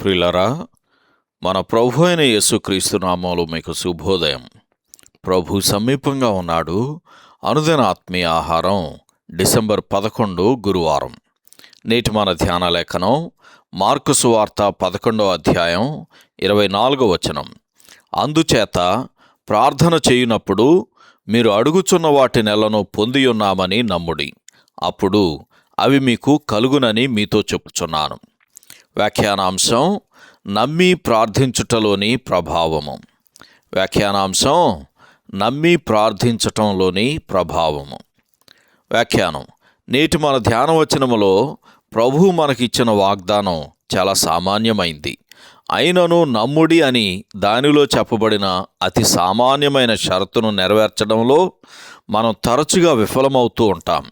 ప్రిలరా మన ప్రభు అయిన యేసుక్రీస్తు నామంలో మీకు శుభోదయం. ప్రభు సమీపంగా ఉన్నాడు. అనుదిన ఆత్మీయ ఆహారం డిసెంబర్ పదకొండు గురువారం. నేటి మన ధ్యాన లేఖనం మార్కుసు వార్త పదకొండో అధ్యాయం ఇరవై నాలుగో వచనం. అందుచేత ప్రార్థన చేయునప్పుడు మీరు అడుగుచున్న వాటి నెలను పొంది ఉన్నామని నమ్ముడి. అప్పుడు అవి మీకు కలుగునని మీతో చెప్పుచున్నాను. వ్యాఖ్యానాంశం నమ్మి ప్రార్థించుటలోని ప్రభావము. వ్యాఖ్యానాంశం నమ్మి ప్రార్థించటంలోని ప్రభావము. వ్యాఖ్యానం నేటి మన ధ్యానవచనములో ప్రభు మనకిచ్చిన వాగ్దానం చాలా సామాన్యమైంది. అయినను నమ్ముడి అని దానిలో చెప్పబడిన అతి సామాన్యమైన షరతును నెరవేర్చడంలో మనం తరచుగా విఫలమవుతూ ఉంటాం.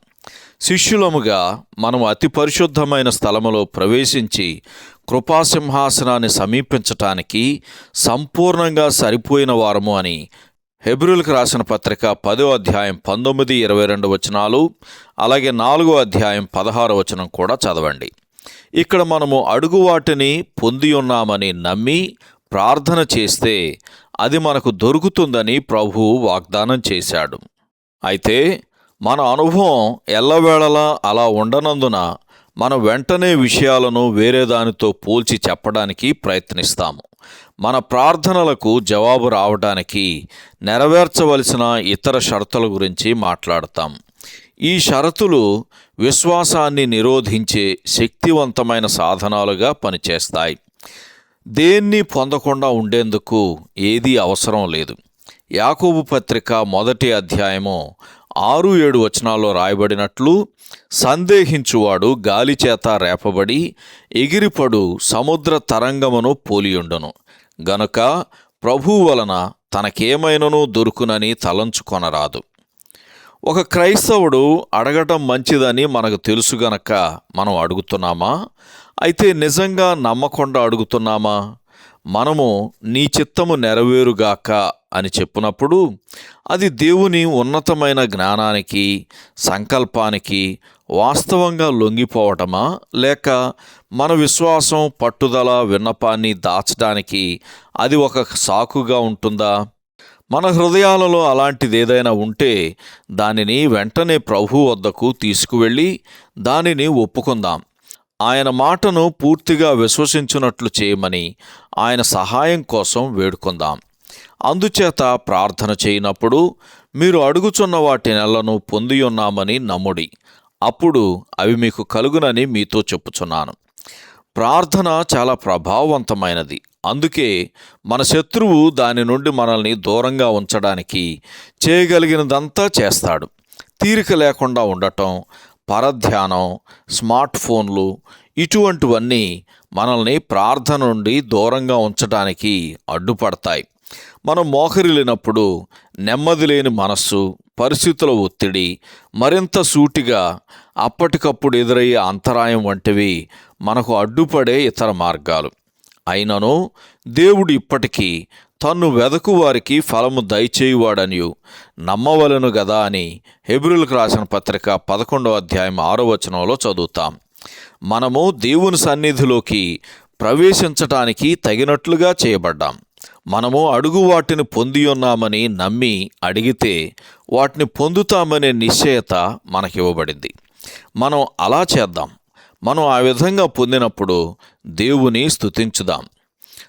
శిష్యులముగా మనం అతి పరిశుద్ధమైన స్థలములో ప్రవేశించి కృపాసింహాసనాన్ని సమీపించటానికి సంపూర్ణంగా సరిపోయిన వారము అని హెబ్రిల్కి రాసిన పత్రిక పదో అధ్యాయం పంతొమ్మిది ఇరవై రెండు వచనాలు అలాగే నాలుగో అధ్యాయం పదహారు వచనం కూడా చదవండి. ఇక్కడ మనము అడుగు వాటిని పొంది ఉన్నామని నమ్మి ప్రార్థన చేస్తే అది మనకు దొరుకుతుందని ప్రభువు వాగ్దానం చేశాడు. అయితే మన అనుభవం ఎల్లవేళలా అలా ఉండనందున మనం వెంటనే విషయాలను వేరే దానితో పోల్చి చెప్పడానికి ప్రయత్నిస్తాము. మన ప్రార్థనలకు జవాబు రావడానికి నెరవేర్చవలసిన ఇతర షరతుల గురించి మాట్లాడతాం. ఈ షరతులు విశ్వాసాన్ని నిరోధించే శక్తివంతమైన సాధనాలుగా పనిచేస్తాయి. దేన్ని పొందకుండా ఉండేందుకు ఏదీ అవసరం లేదు. యాకోబు పత్రిక మొదటి అధ్యాయము ఆరు ఏడు వచనాల్లో రాయబడినట్లు సందేహించువాడు గాలిచేత రేపబడి ఎగిరిపడు సముద్ర తరంగమును పోలియుండును. గనుక ప్రభువు వలన తనకేమైనను దొరుకునని తలంచుకొనరాదు. ఒక క్రైస్తవుడు అడగటం మంచిదని మనకు తెలుసు గనక మనం అడుగుతున్నామా? అయితే నిజంగా నమ్మకుండా అడుగుతున్నామా? మనము నీ చిత్తము నెరవేరుగాక అని చెప్పినప్పుడు అది దేవుని ఉన్నతమైన జ్ఞానానికి సంకల్పానికి వాస్తవంగా లొంగిపోవటమా? లేక మన విశ్వాసం పట్టుదల విన్నపాన్ని దాచడానికి అది ఒక సాకుగా ఉంటుందా? మన హృదయాలలో అలాంటిది ఏదైనా ఉంటే దానిని వెంటనే ప్రభు వద్దకు తీసుకువెళ్ళి దానిని ఒప్పుకుందాం. ఆయన మాటను పూర్తిగా విశ్వసించున్నట్లు చేయమని ఆయన సహాయం కోసం వేడుకుందాం. అందుచేత ప్రార్థన చేయనప్పుడు మీరు అడుగుచున్న వాటి నెలను పొంది ఉన్నామని నమ్ముడి. అప్పుడు అవి మీకు కలుగునని మీతో చెప్పుచున్నాను. ప్రార్థన చాలా ప్రభావవంతమైనది. అందుకే మన శత్రువు దాని నుండి మనల్ని దూరంగా ఉంచడానికి చేయగలిగినదంతా చేస్తాడు. తీరిక లేకుండా ఉండటం పరధ్యానం స్మార్ట్ ఫోన్లు ఇటువంటివన్నీ మనల్ని ప్రార్థన నుండి దూరంగా ఉంచడానికి అడ్డుపడతాయి. మనం మోకరిల్లినప్పుడు నెమ్మది లేని మనస్సు పరిస్థితుల ఒత్తిడి మరింత సూటిగా అప్పటికప్పుడు ఎదురయ్యే అంతరాయం వంటివి మనకు అడ్డుపడే ఇతర మార్గాలు. అయినను దేవుడు ఇప్పటికీ తన్ను వెదకు వారికి ఫలము దయచేయువాడనియు. నమ్మవలను గదా అని హెబ్రిల్కు రాసిన పత్రిక పదకొండవ అధ్యాయం ఆరో వచనంలో చదువుతాం. మనము దేవుని సన్నిధిలోకి ప్రవేశించటానికి తగినట్లుగా చేయబడ్డాం. మనము అడుగు వాటిని పొంది ఉన్నామని నమ్మి అడిగితే వాటిని పొందుతామనే నిశ్చయత మనకివ్వబడింది. మనం అలా చేద్దాం. మనం ఆ విధంగా పొందినప్పుడు దేవుని స్థుతించుదాం